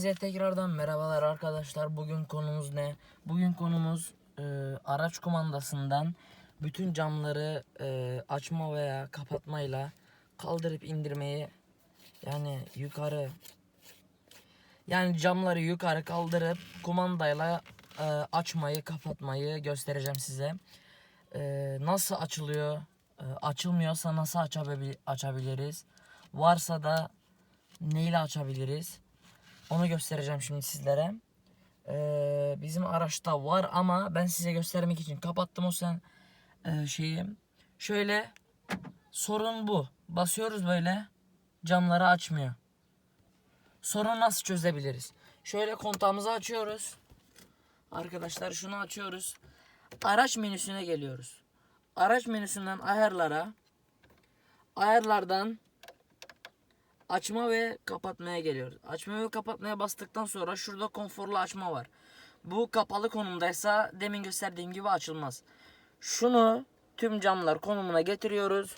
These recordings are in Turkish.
Hepinize tekrardan merhabalar arkadaşlar. Bugün konumuz ne? Bugün konumuz e, araç kumandasından bütün camları e, açma veya kapatmayla kaldırıp indirmeyi yani yukarı yani camları yukarı kaldırıp kumandayla e, açmayı kapatmayı göstereceğim size. E, nasıl açılıyor? E, açılmıyorsa nasıl açabil- açabiliriz? Varsa da neyle açabiliriz? Onu göstereceğim şimdi sizlere. Ee, bizim araçta var ama ben size göstermek için kapattım o sen e, şeyi. Şöyle sorun bu. Basıyoruz böyle camları açmıyor. Sorunu nasıl çözebiliriz? Şöyle kontağımızı açıyoruz. Arkadaşlar şunu açıyoruz. Araç menüsüne geliyoruz. Araç menüsünden ayarlara ayarlardan açma ve kapatmaya geliyoruz. Açma ve kapatmaya bastıktan sonra şurada konforlu açma var. Bu kapalı konumdaysa demin gösterdiğim gibi açılmaz. Şunu tüm camlar konumuna getiriyoruz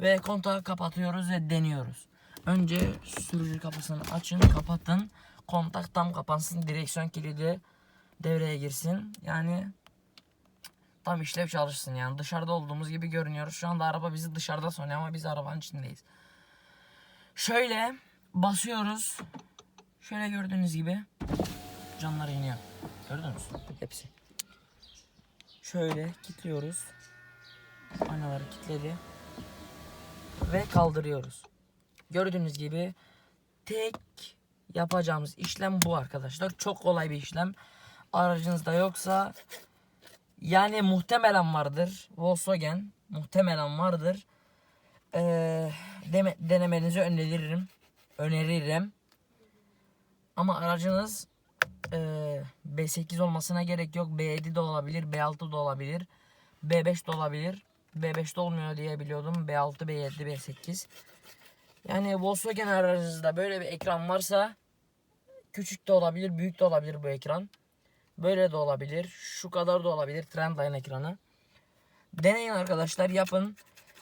ve kontağı kapatıyoruz ve deniyoruz. Önce sürücü kapısını açın, kapatın. Kontak tam kapansın, direksiyon kilidi devreye girsin. Yani tam işlev çalışsın yani. Dışarıda olduğumuz gibi görünüyoruz. Şu anda araba bizi dışarıda sanıyor ama biz arabanın içindeyiz. Şöyle basıyoruz. Şöyle gördüğünüz gibi camlar iniyor. Gördünüz mü? Hepsi. Şöyle kilitliyoruz. Aynaları kilitledi. Ve kaldırıyoruz. Gördüğünüz gibi tek yapacağımız işlem bu arkadaşlar. Çok kolay bir işlem. Aracınızda yoksa yani muhtemelen vardır. Volkswagen muhtemelen vardır. Ee, deme- denemenizi öneririm. Öneririm. Ama aracınız e, B8 olmasına gerek yok. B7 de olabilir, B6 da olabilir, B5 de olabilir. B5'te olmuyor diye biliyordum. B6, B7, B8. Yani Volkswagen aracınızda böyle bir ekran varsa küçük de olabilir, büyük de olabilir bu ekran. Böyle de olabilir. Şu kadar da olabilir. Trendline ekranı. Deneyin arkadaşlar, yapın.